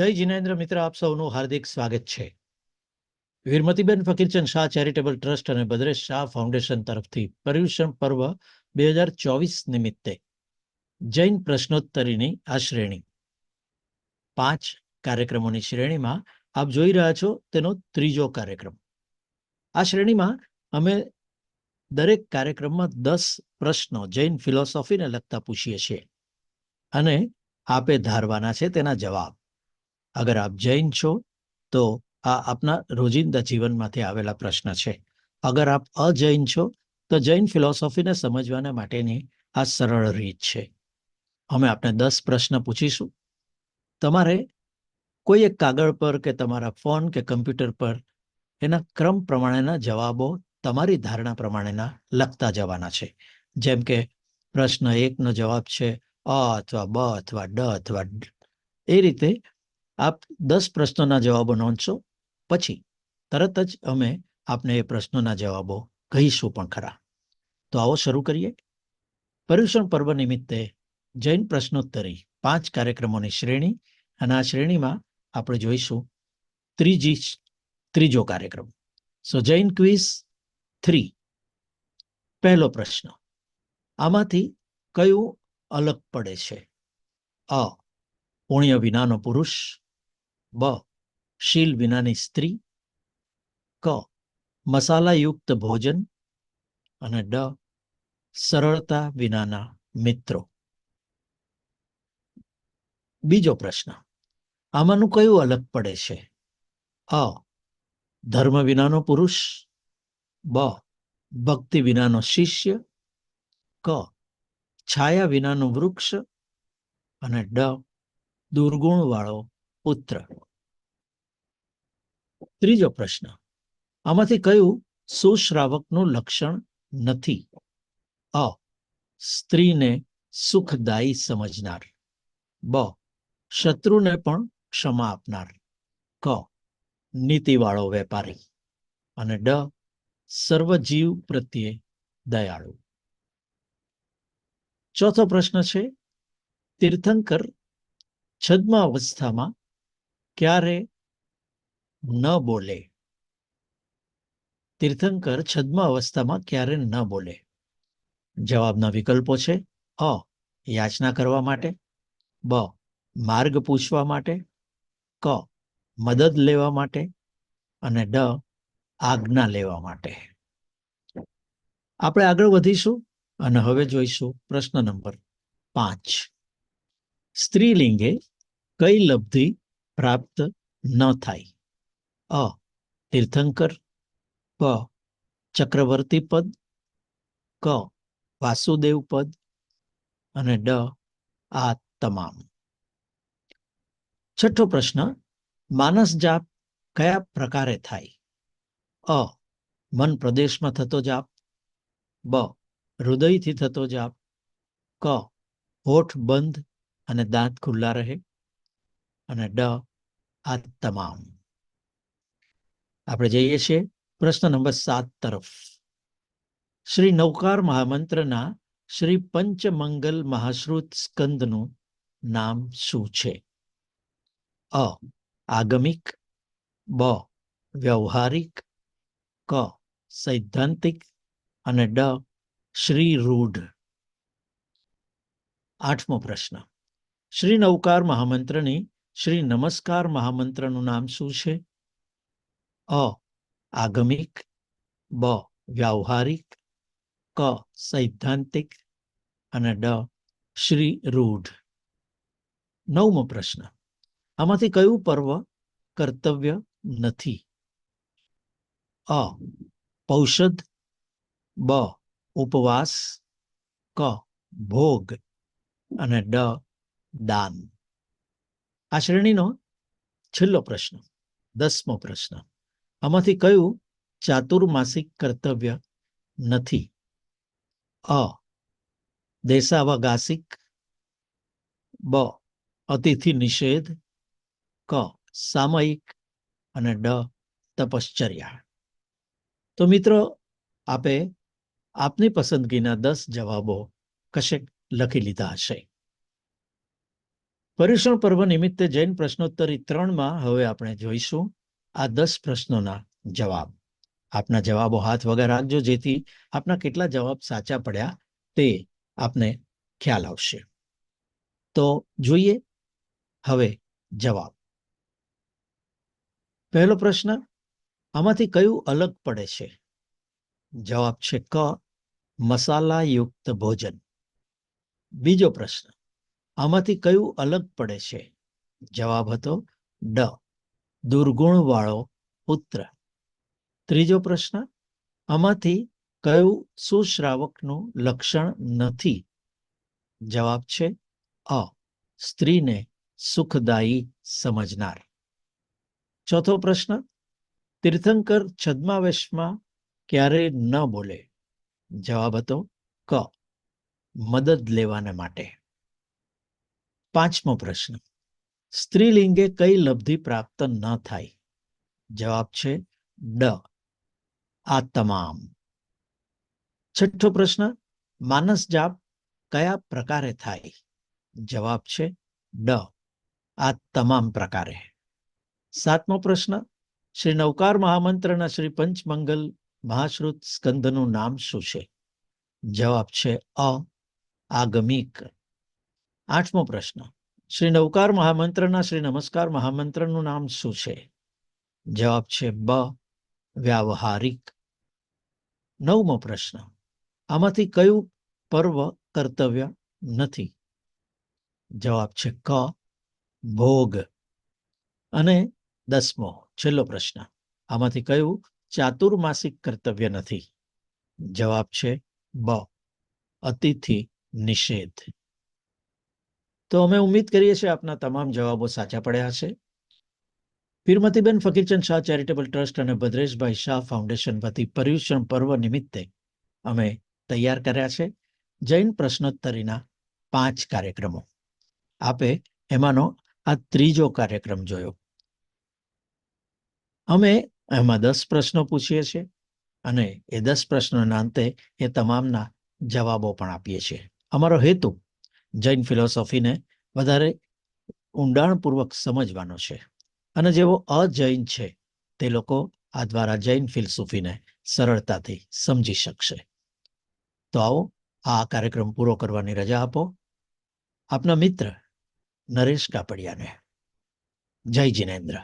જય જિનેન્દ્ર મિત્ર, આપ સૌનું હાર્દિક સ્વાગત છે. વીરમતીબેન ફકીરચંદ શાહ ચેરિટેબલ ટ્રસ્ટ અને ભદ્રેશ શાહ ફાઉન્ડેશન તરફથી પર્યુષણ પર્વ બે હજાર ચોવીસ નિમિત્તે જૈન પ્રશ્નોત્તરીની આ શ્રેણી. પાંચ કાર્યક્રમોની શ્રેણીમાં આપ જોઈ રહ્યા છો તેનો ત્રીજો કાર્યક્રમ. આ શ્રેણીમાં અમે દરેક કાર્યક્રમમાં દસ પ્રશ્નો જૈન ફિલોસોફીને લગતા પૂછીએ છીએ અને આપે ધારવાના છે તેના જવાબ. અગર આપ જૈન છો, તો આ આપના રોજિંદા જીવનમાંથી આવેલા પ્રશ્ન છે. અગર આપ અજૈન છો, તો જૈન ફિલોસોફીને સમજવાના માટેની આ સરળ રીત છે. અમે આપને દસ પ્રશ્ન પૂછીશું. તમારે કોઈ એક કાગળ પર કે તમારા ફોન કે કમ્પ્યુટર પર એના ક્રમ પ્રમાણેના જવાબો તમારી ધારણા પ્રમાણેના લખતા જવાના છે. જેમ કે પ્રશ્ન એકનો જવાબ છે અ અથવા બ અથવા ડ અથવા એ રીતે આપ દસ પ્રશ્નોના જવાબો નોંધશો. પછી તરત જ અમે આપને એ પ્રશ્નોના જવાબો કહીશું પણ ખરા. તો આવો શરૂ કરીએ. પર્યુષણ પર્વ નિમિત્તે જૈન પ્રશ્નોત્તરી પાંચ કાર્યક્રમોની શ્રેણી અને આ શ્રેણીમાં આપણે જોઈશું ત્રીજી ત્રીજો કાર્યક્રમ. સો જૈન ક્વિઝ થ્રી પહેલો પ્રશ્ન. આમાંથી કયું અલગ પડે છે? અ, પુણ્ય વિનાનો પુરુષ બ. શીલ વિનાની સ્ત્રી. ક. મસાલાયુક્ત ભોજન. અને ડ. સરળતા વિનાના મિત્રો. બીજો પ્રશ્ન. આમાંનું કયું અલગ પડે છે? અ. ધર્મ વિનાનો પુરુષ. બ. ભક્તિ વિનાનો શિષ્ય. ક. છાયા વિનાનું વૃક્ષ. અને ડ. દુર્ગુણ વાળો પુત્ર? ત્રીજો પ્રશ્ન. આમાંથી કયું સુશ્રાવકનું લક્ષણ નથી? અ. સ્ત્રીને સુખદાયી સમજનાર. બ. શત્રુને પણ ક્ષમા આપનાર. ક. નીતિવાળો વેપારી. અને ડ. સર્વજીવ પ્રત્યે દયાળુ. ચોથો પ્રશ્ન છે, તીર્થંકર છદ્મા અવસ્થામાં ક્યારે ન બોલે? તીર્થંકર છદ્મ અવસ્થામાં ક્યારે ન બોલે? જવાબના વિકલ્પો છે અ, યાચના કરવા માટે, બ, માર્ગ પૂછવા માટે, ક, મદદ લેવા માટે અને ડ, આજ્ઞા લેવા માટે. આપણે આગળ વધીશું અને હવે જોઈશું પ્રશ્ન નંબર પાંચ. સ્ત્રીલિંગે કઈ લબ્ધિ પ્રાપ્ત ન થાય. અ. તીર્થંકર. બ ચક્રવર્તી પદ. ક. વાસુદેવ પદ. અને ડ. આ તમામ. છઠ્ઠો પ્રશ્ન. માનસ જાપ કયા પ્રકારે થાય? અ. મન પ્રદેશમાં થતો જાપ. બ. હૃદયથી થતો જાપ. ક. હોઠ બંધ અને દાંત ખુલ્લા રહે. અને ડ. આ તમામ આપણે જઈએ છીએ પ્રશ્ન નંબર સાત તરફ. શ્રી નૌકાર મહામંત્રના શ્રી પંચમંગલ મહાશ્રુત સ્કંદનું નામ શું છે? અ, આગમિક, બ, વ્યવહારિક, ક, સૈદ્ધાંતિક અને ડ શ્રી રૂઢ આઠમો પ્રશ્ન. શ્રી નૌકાર મહામંત્રની શ્રી નમસ્કાર મહામંત્રનું નામ શું છે? અ, આગમિક, બ, વ્યવહારિક, ક, સૈદ્ધાંતિક અને ડ, શ્રી રૂઢ. નવમો પ્રશ્ન. આમાંથી કયું પર્વ કર્તવ્ય નથી? અ પૌષધ બ, ઉપવાસ, ક, ભોગ અને ડ, દાન. આ શ્રેણીનો છેલ્લો પ્રશ્ન, દસમો પ્રશ્ન. આમાંથી કયું ચાતુર્માસિક કર્તવ્ય નથી? અ, દેશાવગાસિક, બ, અતિથિ નિષેધ, ક, સામયિક, અને ડ, તપશ્ચર્યા. તો મિત્રો, આપે આપની પસંદગીના દસ જવાબો કશેક લખી લીધા હશે? પર્યુષણ પર્વ નિમિત્તે જૈન પ્રશ્નોત્તરી ત્રણમાં હવે આપણે જોઈશું. આ દસ પ્રશ્નોના જવાબ. આપના જવાબો હાથ વગર રાખજો, જેથી આપના કેટલા જવાબ સાચા પડ્યા તે આપને ખ્યાલ આવશે. તો જોઈએ હવે જવાબ. પહેલો પ્રશ્ન, આમાંથી કયું અલગ પડે છે? જવાબ છે ક, મસાલાયુક્ત ભોજન. બીજો પ્રશ્ન આમાંથી કયું અલગ પડે છે? જવાબ હતો ડ. દુર્ગુણવાળો પુત્ર. ત્રીજો પ્રશ્ન, આમાંથી કયું સુશ્રાવકનું લક્ષણ નથી? જવાબ છે અ. સ્ત્રીને સુખદાયી સમજનાર. ચોથો પ્રશ્ન, તીર્થંકર છદ્માવેશમાં ક્યારે ન બોલે? જવાબ હતો ક. મદદ લેવાને માટે. પાંચમો પ્રશ્ન. સ્ત્રીલિંગે કઈ લબ્ધિ પ્રાપ્ત ન થાય? જવાબ છે ડ. આ તમામ. છઠ્ઠો પ્રશ્ન. માનસ જાપ કયા પ્રકારે થાય? જવાબ છે ડ. આ તમામ પ્રકારે. સાતમો પ્રશ્ન. શ્રી નૌકાર મહામંત્રના શ્રી પંચમંગલ મહાશ્રુત સ્કંદનું નામ શું છે? જવાબ છે અ. આગમિક. આઠમો પ્રશ્ન. શ્રી નવકાર મહામંત્રના, શ્રી નમસ્કાર મહામંત્રનું નામ શું છે? જવાબ છે બ. વ્યાવહારિક. નવમો પ્રશ્ન. આમાંથી કયું પર્વ કર્તવ્ય નથી? જવાબ છે ક. ભોગ. અને દસમો, છેલ્લો પ્રશ્ન. આમાંથી કયું ચાતુર્માસિક કર્તવ્ય નથી? જવાબ છે બ. અતિથિ નિષેધ. તો અમે ઉમ્મીદ કરીએ છીએ આપના તમામ જવાબો સાચા પડ્યા હશે. પીરમતીબેન ફકીરચંદ શાહ ચેરિટેબલ ટ્રસ્ટ અને ભદ્રેશભાઈ શાહ ફાઉન્ડેશન વતી પર્યુષણ પર્વ નિમિત્તે અમે તૈયાર કર્યા છે. જૈન પ્રશ્નોત્તરીના પાંચ કાર્યક્રમો. આપે એમાંનો આ ત્રીજો કાર્યક્રમ જોયો. અમે એમાં દસ પ્રશ્નો પૂછીએ છીએ અને એ દસ પ્રશ્નોના અંતે એ તમામના જવાબો પણ આપીએ છીએ. અમારો હેતુ જૈન ફિલોસોફીને વધારે ઊંડાણપૂર્વક સમજવાનો છે. અને જેઓ અજૈન છે, તે લોકો આ દ્વારા જૈન ફિલસૂફીને સરળતાથી સમજી શકશે. તો આવો, આ કાર્યક્રમ પૂરો કરવાની રજા આપો. આપના મિત્ર નરેશ કાપડિયાને. જય જિનેન્દ્ર.